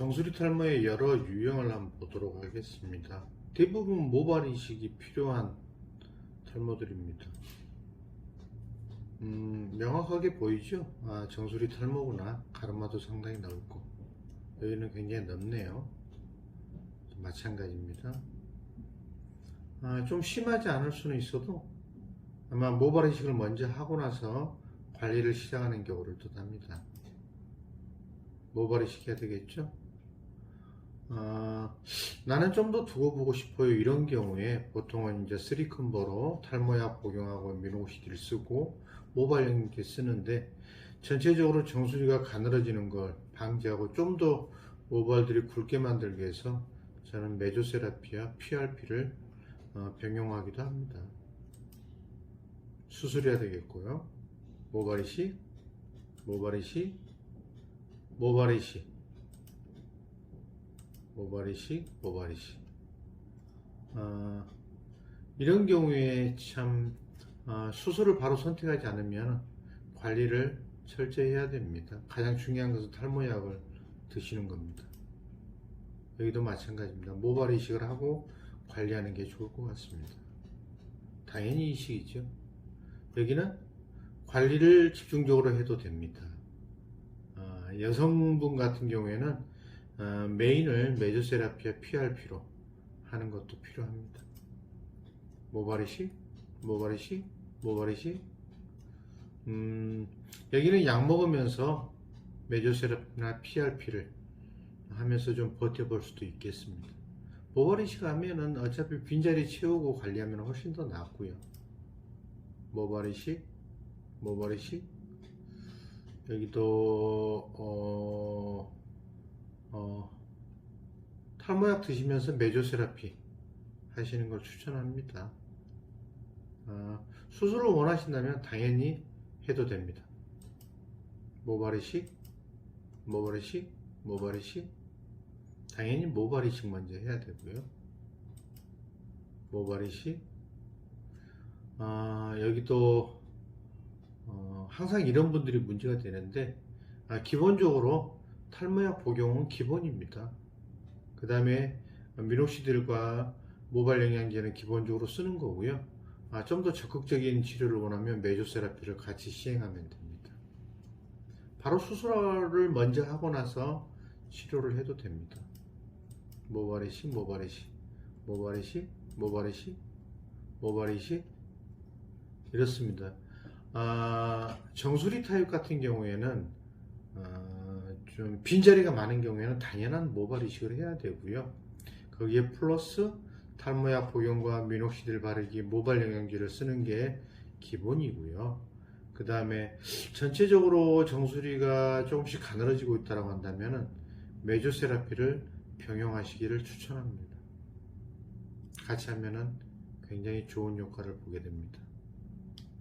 정수리 탈모의 여러 유형을 한번 보도록 하겠습니다. 대부분 모발 이식이 필요한 탈모들입니다. 음, 명확하게 보이죠? 아, 정수리 탈모구나. 가르마도 상당히 넓고. 여기는 굉장히 넓네요. 마찬가지입니다. 아, 좀 심하지 않을 수는 있어도 아마 모발 이식을 먼저 하고 나서 관리를 시작하는 경우를 뜻합니다. 모발이 시켜야 되겠죠? 아, 나는 좀 더 두고 보고 싶어요. 이런 경우에 보통은 이제 쓰리컴버로 탈모약 복용하고 미노시딜 쓰고 모발용기 쓰는데 전체적으로 정수리가 가늘어지는 걸 방지하고 좀 더 모발들이 굵게 만들기 위해서 저는 메조세라피와 PRP를 어, 병용하기도 합니다. 수술해야 되겠고요. 모발이식, 모발이식, 모발이식, 모발이식, 모발이식. 아, 이런 경우에 참 아, 수술을 바로 선택하지 않으면 관리를 철저히 해야 됩니다. 가장 중요한 것은 탈모약을 드시는 겁니다. 여기도 마찬가지입니다. 모발 이식을 하고 관리하는 게 좋을 것 같습니다. 당연히 이식이죠. 여기는 관리를 집중적으로 해도 됩니다. 아, 여성분 같은 경우에는 아, 메인을 메조세라피와 PRP로 하는 것도 필요합니다. 모발이식, 모발이식, 모발이식. 음, 여기는 약 먹으면서 메조세라피나 PRP를 하면서 좀 버텨볼 수도 있겠습니다. 모발이식 하면은 어차피 빈자리 채우고 관리하면 훨씬 더 낫고요. 모발이식, 모발이식. 여기도 어, 어, 탈모약 드시면서 메조세라피 하시는 걸 추천합니다. 아, 수술을 원하신다면 당연히 해도 됩니다. 모발이식, 모발이식, 모발이식. 당연히 모발이식 먼저 해야 되고요. 모발이식. 아, 여기도 어, 항상 이런 분들이 문제가 되는데 아, 기본적으로 탈모약 복용은 기본입니다. 그 다음에 미노시딜과 모발 영양제는 기본적으로 쓰는 거고요. 아, 좀 더 적극적인 치료를 원하면 메조세라피를 같이 시행하면 됩니다. 바로 수술을 먼저 하고 나서 치료를 해도 됩니다. 모발이식, 모발이식, 모발이식, 모발이식, 모발이식 이렇습니다. 아, 정수리 타입 같은 경우에는 아, 좀 빈자리가 많은 경우에는 당연한 모발 이식을 해야 되고요. 거기에 플러스 탈모약 복용과 미녹시딜 바르기, 모발 영양제를 쓰는 게 기본이고요. 그 다음에 전체적으로 정수리가 조금씩 가늘어지고 있다고 한다면 메조세라피를 병용하시기를 추천합니다. 같이 하면은 굉장히 좋은 효과를 보게 됩니다.